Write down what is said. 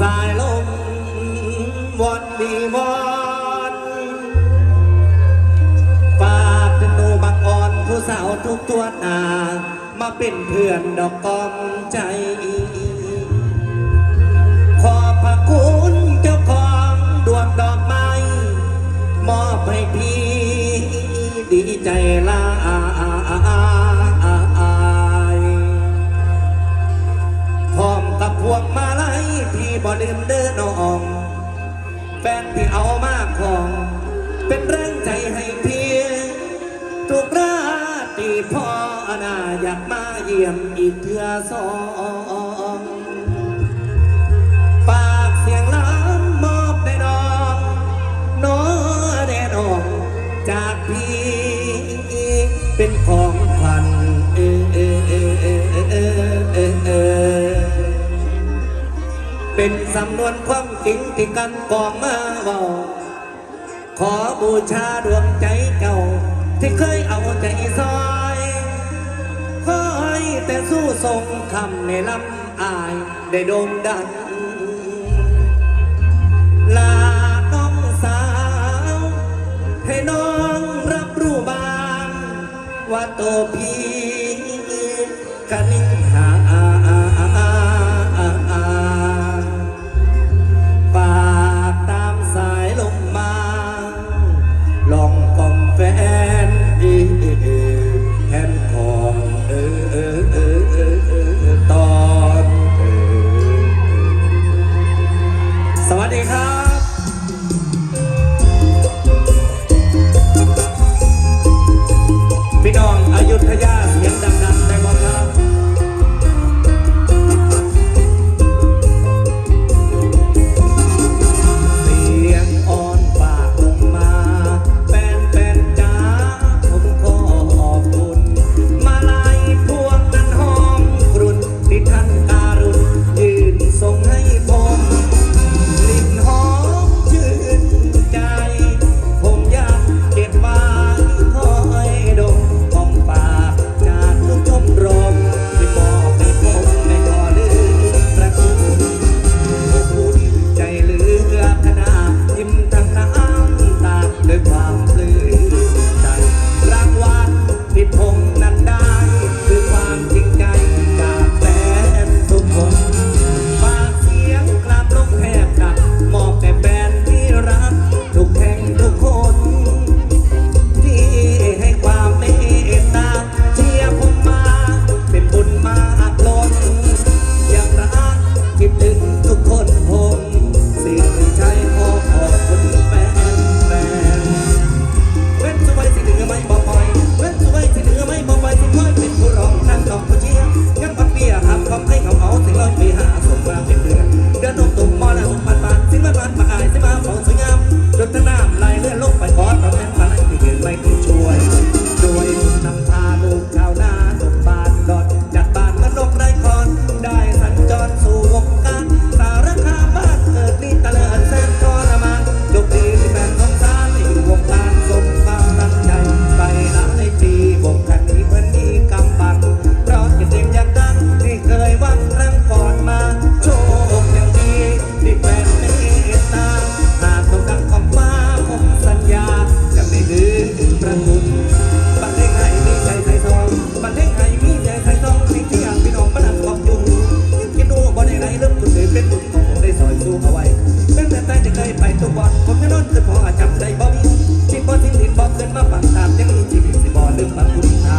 สายลมวันมีวันฝากธนูบักอ่อนผู้สาวทุกตัวนา มาเป็นเพื่อนดอกกอมใจ ลืมเดินน้องแฟนที่เอามากของ เป็นแรงใจให้พี่ทุกราตรีพ่อนาอยากมาเยี่ยมอีกเทื่อสองฝากเสียงล้ำมอบได้ดองน้อแน่นองจากพี่เป็นของขวัญ เป็นสำนวนความจริงที่กันกองมาเบาขอบูชาดวงใจเจ้า ที่เคยเอาใจใส่ขอให้แต่สู้ทรงคำในลำอาย ได้โด่งดันลาน้องสาว ให้น้องรับรู้บาง ว่าโตพี่กันนิ่งหา เคยบ่มีที่บ่ทิ้งดินบ่เคดมาปักตามยังมีชีวิตสิบ่ลืมปักคุณค่า